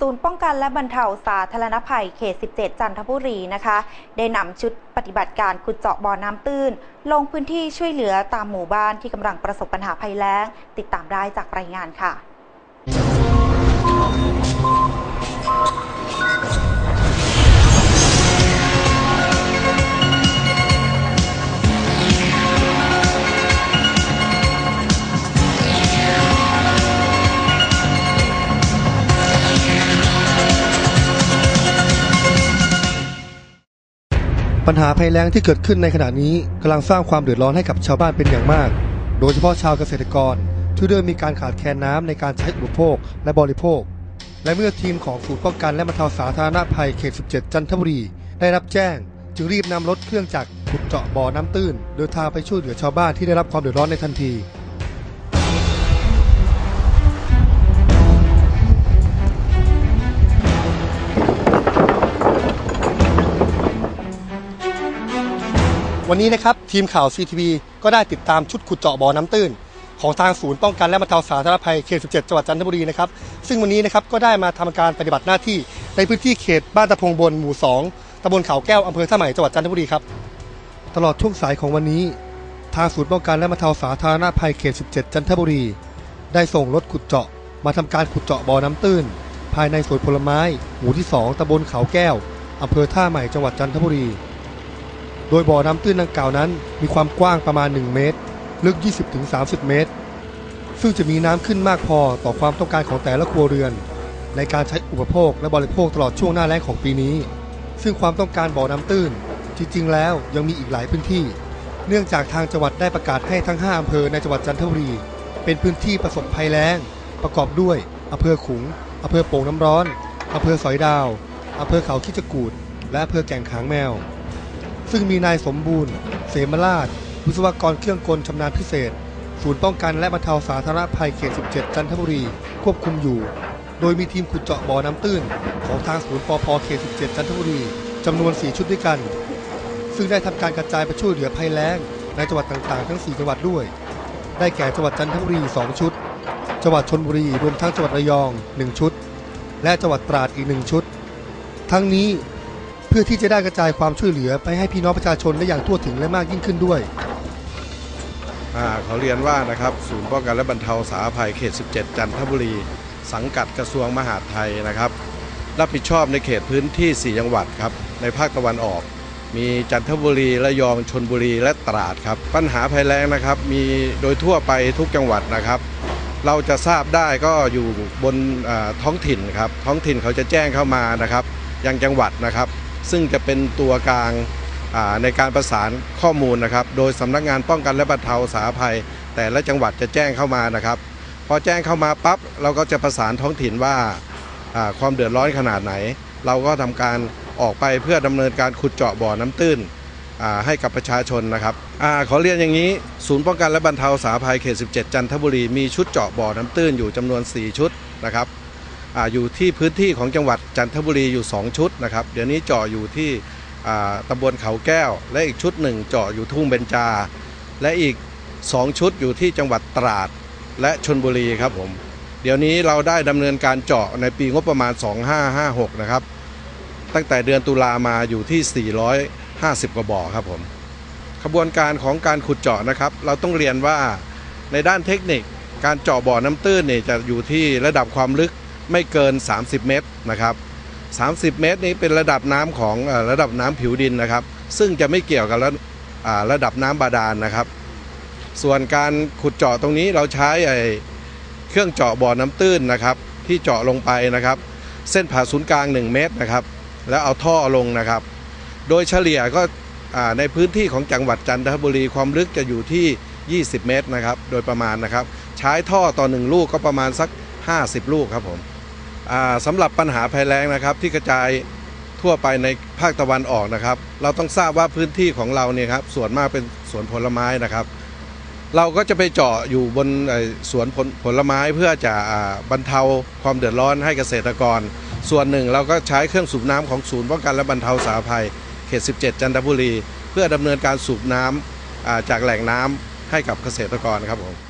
ศูนย์ป้องกันและบรรเทาสาธารณภัยเขต 17 จันทบุรีนะคะ ได้นำชุดปฏิบัติการขุดเจาะบ่อน้ำตื้น ลงพื้นที่ช่วยเหลือตามหมู่บ้านที่กำลังประสบปัญหาภัยแล้ง ติดตามได้จากรายงานค่ะ ปัญหาภัยแล้งที่เกิดขึ้นในขณะนี้กำลังสร้างความเดือดร้อนให้กับชาวบ้านเป็นอย่างมาก โดยเฉพาะชาวเกษตรกร ที่เริ่มมีการขาดแคลนน้ำในการใช้อุปโภคและบริโภค และเมื่อทีมของศูนย์ป้องกันและบรรเทาสาธารณภัยเขต 17 จันทบุรี ได้รับแจ้ง จึงรีบนำรถเครื่องจักรขุดเจาะบ่อน้ำตื้นเดินทางไปช่วยเหลือชาวบ้านที่ได้รับความเดือดร้อนในทันที วันนี้นะครับทีมข่าว CTV ก็ได้ติดตามชุดขุดเจาะบ่อน้ำตื้น ของทางศูนย์ป้องกันและบรรเทาสาธารณภัยเขต 17 จังหวัดจันทบุรีนะครับซึ่งวันนี้นะครับก็ได้มาทำการปฏิบัติหน้าที่ในพื้นที่เขตบ้านตะพงบนหมู่ 2ตำบลเขาแก้วอำเภอท่าใหม่จังหวัดจันทบุรีครับตลอดช่วงสายของวันนี้ ทางศูนย์ป้องกันและบรรเทาสาธารณภัยเขต 17 จันทบุรี ได้ส่งรถขุดเจาะ มาทำการขุดเจาะบ่อน้ำตื้น ภายในสวนผลไม้ หมู่ที่ 2ตำบลเขาแก้วอำเภอท่าใหม่จังหวัดจันทบุรี โดยบ่อน้ำตื้นดังกล่าวนั้น มีความกว้างประมาณ 1 เมตร ลึก 20-30 เมตร ซึ่งจะมีน้ำขึ้นมากพอต่อความต้องการของแต่ละครัวเรือน ในการใช้อุปโภคและบริโภคตลอดช่วงหน้าแล้งของปีนี้ ซึ่งความต้องการบ่อน้ำตื้น จริงๆ แล้วยังมีอีกหลายพื้นที่ เนื่องจากทางจังหวัดได้ประกาศให้ทั้ง 5อำเภอในจังหวัดจันทบุรี เป็นพื้นที่ประสบภัยแล้ง ประกอบด้วยอำเภอขุงอำเภอโป่งน้ำร้อนอำเภอสอยดาวอำเภอเขาคิจกูดและอำเภอแก่งขางแมว ซึ่งมีนายสมบูรณ์ เสมราช วิศวกรเครื่องกลชำนาญพิเศษ ศูนย์ป้องกันและบรรเทาสาธารณภัยเขต 17 จันทบุรี ควบคุมอยู่ โดยมีทีมขุดเจาะบ่อน้ำตื้น ของทางศูนย์ปพเขต 17 จันทบุรีจำนวน 4 ชุดด้วยกัน ซึ่งได้ทำการกระจายไปช่วยเหลือภัยแล้ง ในจังหวัดต่างๆ ทั้ง 4 จังหวัดด้วย ได้แก่จังหวัดจันทบุรี 2 ชุด จังหวัดชนบุรีรวมทั้งจังหวัดระยอง 1 ชุด และจังหวัดตราดอีก 1 ชุด ทั้งนี้ พื่อที่จะได้กระจายความช่วยเหลือไปให้พี่น้องประชาชนได้อย่างทั่วถึงและมากยิ่งขึ้นด้วย อ่าเขาเรียนว่านะครับศูนย์ป้องกันและบรรเทาสาธารณภัยเขต 17 จันทบุรี สังกัดกระทรวงมหาดไทยนะครับ รับผิดชอบในเขตพื้นที่ 4 จังหวัดครับ ในภาคตะวันออก มีจันทบุรีระยองชนบุรีและตราดครับ ปัญหาภัยแล้งนะครับมีโดยทั่วไปทุกจังหวัดนะครับ เราจะทราบได้ก็อยู่บนอ่าท้องถิ่นครับท้องถิ่นเขาจะแจ้งเข้ามานะครับยังจังหวัดนะครับ ซึ่งจะเป็นตัวกลางในการประสานข้อมูลนะครับ โดยสำนักงานป้องกันและบรรเทาสาธารณภัย แต่ละจังหวัดจะแจ้งเข้ามานะครับ พอแจ้งเข้ามาปั๊บเราก็จะประสานท้องถิ่นว่าความเดือดร้อนขนาดไหน เราก็ทำการออกไปเพื่อดำเนินการขุดเจาะบ่อน้ำตื้นให้กับประชาชนนะครับอขอเรียนอย่างนี้ ศูนย์ป้องกันและบรรเทาสาธารณภัยเขต 17 จันทบุรีมีชุดเจาะบ่อน้ำตื้นอยู่จำนวน 4 ชุดนะครับ อยู่ที่พื้นที่ของจังหวัดจันทบุรีอยู่ 2 ชุดนะครับ เดี๋ยวนี้เจาะอยู่ที่ตำบลเขาแก้ว และอีกชุดหนึ่งเจาะอยู่ทุ่งเบญจา และอีก 2 ชุดอยู่ที่จังหวัดตราดและชนบุรีครับผม เดี๋ยวนี้เราได้ดำเนินการเจาะในปีงบประมาณ 2556 นะครับ ตั้งแต่เดือนตุลามาอยู่ที่ 450 กว่าบ่อครับผมขบวนการของการขุดเจาะนะครับ เราต้องเรียนว่าในด้านเทคนิคการเจาะบ่อน้ำตื้นเนี่ยจะอยู่ที่ระดับความลึก ไม่เกิน 30 เมตรนะครับ 30 เมตรนี้เป็นระดับน้ำของระดับน้ำผิวดินนะครับ ซึ่งจะไม่เกี่ยวกับระระดับน้ำบาดาลนะครับ ส่วนการขุดเจาะตรงนี้เราใช้เครื่องเจาะบ่อน้ำตื้นนะครับ ที่เจาะลงไปนะครับ เส้นผ่าศูนย์กลาง 1 เมตรนะครับ แล้วเอาท่อลงนะครับ โดยเฉลี่ยก็ในพื้นที่ของจังหวัดจันทบุรีความลึกจะอยู่ที่ 20 เมตรนะครับ โดยประมาณนะครับ ใช้ท่อต่อหนึ่งลูกก็ประมาณสัก 50 ลูกครับผม สำหรับปัญหาภัยแล้งนะครับที่กระจายทั่วไปในภาคตะวันออกนะครับ เราต้องทราบว่าพื้นที่ของเราเนี่ยครับส่วนมากเป็นสวนผลไม้นะครับ เราก็จะไปเจาะอยู่บนสวนผลผลไม้เพื่อจะบรรเทาความเดือดร้อนให้เกษตรกร ส่วนหนึ่งเราก็ใช้เครื่องสูบน้ำของศูนย์ป้องกันและบรรเทาสาธารณภัยเขต 17 จันทบุรี เพื่อดำเนินการสูบน้ำอ่าจากแหล่งน้ำให้กับเกษตรกรครับผม